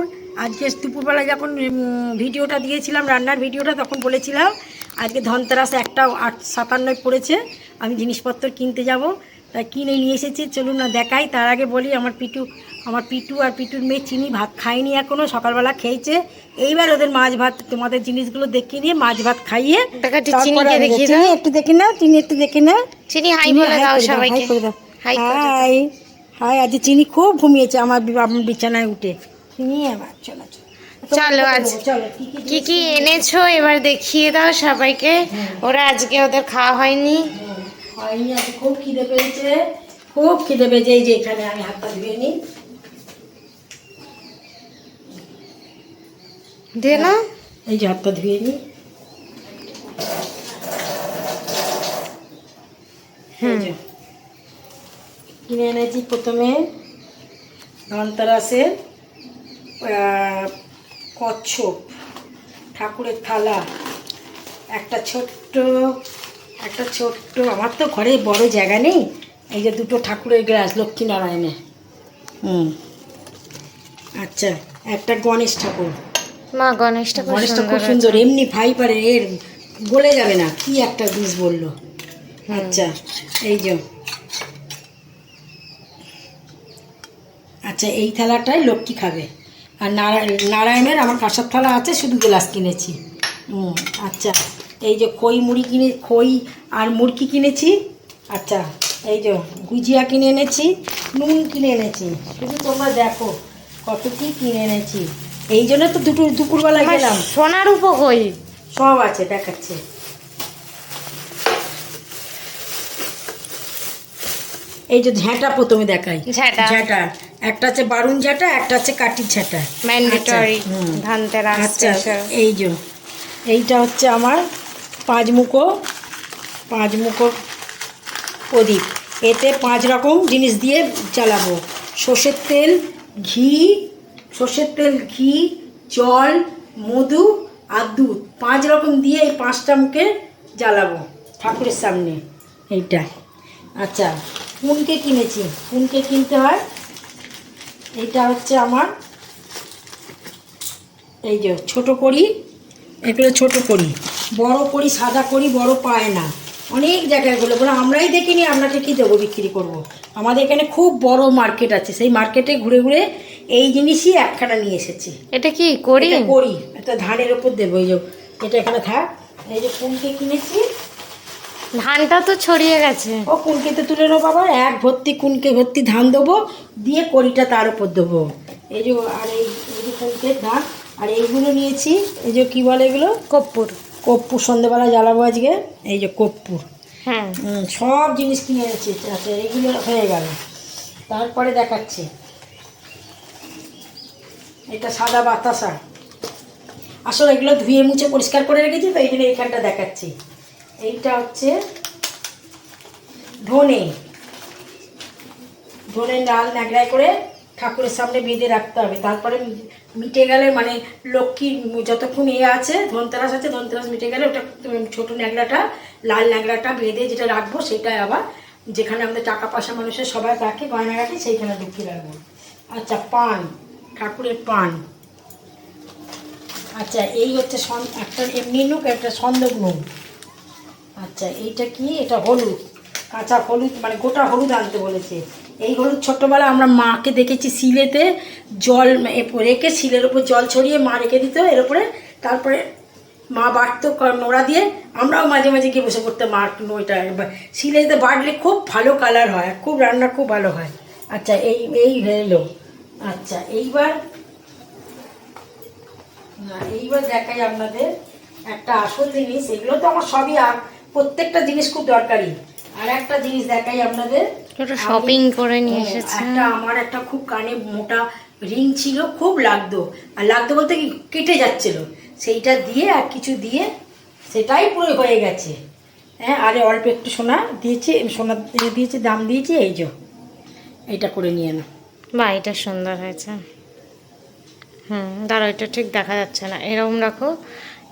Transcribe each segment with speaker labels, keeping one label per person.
Speaker 1: দুপুর আজকে দুপুরবেলা যখন ভিডিওটা দিয়েছিলাম রান্নার ভিডিওটা তখন বলেছিলাম আজকে ধনতেরাস একটা আট সাতান্নয় পড়েছে আমি জিনিসপত্র কিনতে যাব। তাই কিনে নিয়ে এসেছি চলুন না দেখাই। তার আগে বলি আমার পিটু আমার পিটু আর পিটুর মেয়ে চিনি ভাত খায়নি এখনও সকালবেলা খেয়েছে। এইবার ওদের মাছ ভাত তোমাদের জিনিসগুলো দেখিয়ে নিয়ে মাছ ভাত খাইয়ে
Speaker 2: একটু
Speaker 1: চিনি দেখে নাও চিনি একটু দেখে নাও।
Speaker 2: চিনি হাই বলে দাও সবাইকে।
Speaker 1: হাই
Speaker 2: হাই
Speaker 1: আজ চিনি খুব ঘুমিয়েছে আমার বিছানায় উঠে। চিনি আমার চলো চলো।
Speaker 2: চলো আজ
Speaker 1: কি
Speaker 2: এনেছো? এবার দেখিয়ে দাও সবাইকে। ওরা আজকে ওদের খাওয়া হয়নি।
Speaker 1: হয়নি আজ খুব খিদে পেয়েছে। খুব খিদে পেয়েছে এই যে এখানে আমি হাতটা ধুয়ে নিই।
Speaker 2: দে না।
Speaker 1: এই যে হাতটা ধুয়ে নিই। কিনে এনেছি প্রথমে। ধনতেরাসের। কচ্ছপ ঠাকুরের থালা একটা ছোট্ট একটা ছোট্ট আমার তো ঘরে বড় জায়গা নেই এই যে দুটো ঠাকুরের গ্লাস লক্ষ্মীনারায়ণে হুম। আচ্ছা একটা গণেশ ঠাকুর।
Speaker 2: মা গণেশটা খুব
Speaker 1: গণেশটা
Speaker 2: সুন্দর
Speaker 1: খুব সুন্দর এমনি ফাইবারে এর গলে যাবে না কি একটা জিনিস বলল। আচ্ছা এই যে। আচ্ছা এই থালাটাই লক্ষ্মী খাবে। আর নারা- নারায়ণের আমার কাঁসার থালা আছে শুধু গ্লাস কিনেছি। হুম আচ্ছা। এই যে খই মুড়ি কিনে খই আর মুরগি কিনেছি। আচ্ছা এই যে গুজিয়া কিনে এনেছি নুন কিনে এনেছি। শুধু তোমরা দেখো কত কি কিনে এনেছি। এই জন্য তো দুটো দুপুরবেলা গেলাম।
Speaker 2: সোনার উপকই
Speaker 1: সব আছে দেখাচ্ছে। এই যে ঝাঁটা প্রথমে দেখাই।
Speaker 2: ঝাঁটা।
Speaker 1: একটা আছে বারুন ঝাঁটা একটা আছে কাটির ঝাঁটা।
Speaker 2: ম্যান্ডেটরি
Speaker 1: আচ্ছা, হুম।
Speaker 2: ধানতেরাস
Speaker 1: আচ্ছা এই যে এইটা হচ্ছে আমার পাঁচ মুখো পাঁচ মুখো প্রদীপ। এতে পাঁচ রকম জিনিস দিয়ে চালাবো। সর্ষের তেল ঘি সর্ষের তেল ঘি জল মধু আর দুধ। পাঁচ রকম দিয়ে এই পাঁচটা মুখে জ্বালাবো ঠাকুরের সামনে। এইটা। আচ্ছা কুনকে কিনেছি। কুনকে কিনতে হয় এইটা হচ্ছে আমার এই যে ছোট করি এগুলো ছোট করি বড় করি সাদা করি বড় পায় না অনেক জায়গায়গুলো বলে আমরাই দেখিনি আপনাকে কি দেবো বিক্রি করব। আমাদের এখানে খুব বড় মার্কেট আছে সেই মার্কেটে ঘুরে ঘুরে এই জিনিসই একখানা নিয়ে এসেছি।
Speaker 2: এটা কি করি
Speaker 1: করি এটা ধানের ওপর দেবো এই যে এটা এখানে থাক। এই যে কুনকে কিনেছি?
Speaker 2: ধানটা তো ছড়িয়ে গেছে।
Speaker 1: ও কুনকেতে তুলে নেব বাবা? এক ভর্তি কুনকে ভর্তি ধান দেবো দিয়ে কড়িটা তার উপর দেবো। এই যে আর এই যে কুনকের ধান আর এইগুলো নিয়েছি এই যে কী বলে এগুলো?
Speaker 2: কর্পূর
Speaker 1: কপ্পুর সন্ধ্যেবেলা জ্বালাবো আজকে এই যে কপ্পুর।
Speaker 2: হ্যাঁ।
Speaker 1: সব জিনিস কিনে এনেছি আচ্ছা এইগুলো হয়ে গেল। তারপরে দেখাচ্ছি। এটা সাদা বাতাসা। আসলে এগুলো ধুয়ে মুছে পরিষ্কার করে রেখেছি তো এই জন্য এইখানটা দেখাচ্ছি। এইটা হচ্ছে ধনে। ধনে ডাল ন্যাকড়ায় করে ঠাকুরের সামনে বেঁধে রাখতে হবে। তারপরে মিটে গেলে মানে লক্ষ্মীর যতক্ষণ এ আছে, ধনতেরাস আছে, ধনতেরাস মিটে গেলে ওটা ছোট ন্যাকড়াটা, লাল ন্যাকড়াটা বেঁধে যেটা রাখব সেটা আবার যেখানে আমাদের টাকা পয়সা মানুষের সবাই রাখে, গয়না রাখে, সেইখানে ঢুকিয়ে রাখব আচ্ছা পান, ঠাকুরের পান। আচ্ছা এই হচ্ছে একটা এমনি নুক, একটা সন্দক নুক। আচ্ছা এইটা কি? এটা হলুদ। কাঁচা হলুদ মানে গোটা হলুদ আনতে বলেছে। এই হলুদ ছোট্টবেলা আমরা মাকে দেখেছি শিলেতে, জল রেখে শিলের উপর জল ছড়িয়ে মা রেখে দিত, এর উপরে তারপরে মা বাটতো নোড়া দিয়ে। আমরাও মাঝে মাঝে গিয়ে বসে করতে মা নইটা শিলেতে বাটলে খুব ভালো কালার হয় খুব রান্না খুব ভালো হয়। আচ্ছা এই এই এলো আচ্ছা এইবার না, এইবার দেখাই আপনাদের একটা আসল জিনিস। এগুলো তো আমার সবই প্রত্যেকটা জিনিস খুব দরকারি। আর একটা জিনিস দেখাই আপনাদের।
Speaker 2: শপিং করে নিয়ে
Speaker 1: হ্যাঁ,
Speaker 2: এসেছে
Speaker 1: একটা আমার একটা খুব কানে মোটা রিং ছিল খুব লাগতো। আর লাগতো বলতে কি কেটে যাচ্ছিল। সেইটা দিয়ে আর কিছু দিয়ে সেটাই পুরো হয়ে গেছে। হ্যাঁ আরে অল্প একটু সোনা দিয়েছি সোনা দিয়ে দিয়েছি দাম দিয়েছি এই যে। এইটা করে নিয়ে না
Speaker 2: বা এটা সুন্দর হয়েছে। হুম দাঁড়ো এটা ঠিক দেখা যাচ্ছে না। এরকম রাখো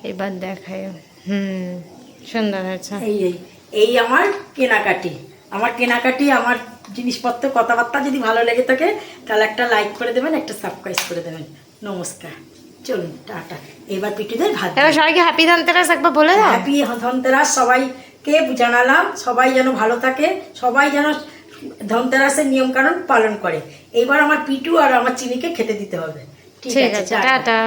Speaker 2: এবার দেখাই। হুম। সুন্দর হয়েছে।
Speaker 1: এই এই এই আমার কেনাকাটি। আমার কেনাকাটি আমার জিনিসপত্র কথাবার্তা যদি ভালো লেগে থাকে তাহলে একটা লাইক করে দেবেন একটা সাবস্ক্রাইব করে দেবেন। নমস্কার। চলুন টাটা। এবার পিটুদের ভাত
Speaker 2: এবার সবাইকে হ্যাপি ধনতেরাস একবার বলে দাও।
Speaker 1: হ্যাপি ধনতেরাস সবাইকে জানালাম সবাই যেন ভালো থাকে সবাই যেন ধনতেরাসের নিয়ম কানুন পালন করে। এবার আমার পিটু আর আমার চিনিকে খেতে দিতে হবে।
Speaker 2: ঠিক আছে টাটা।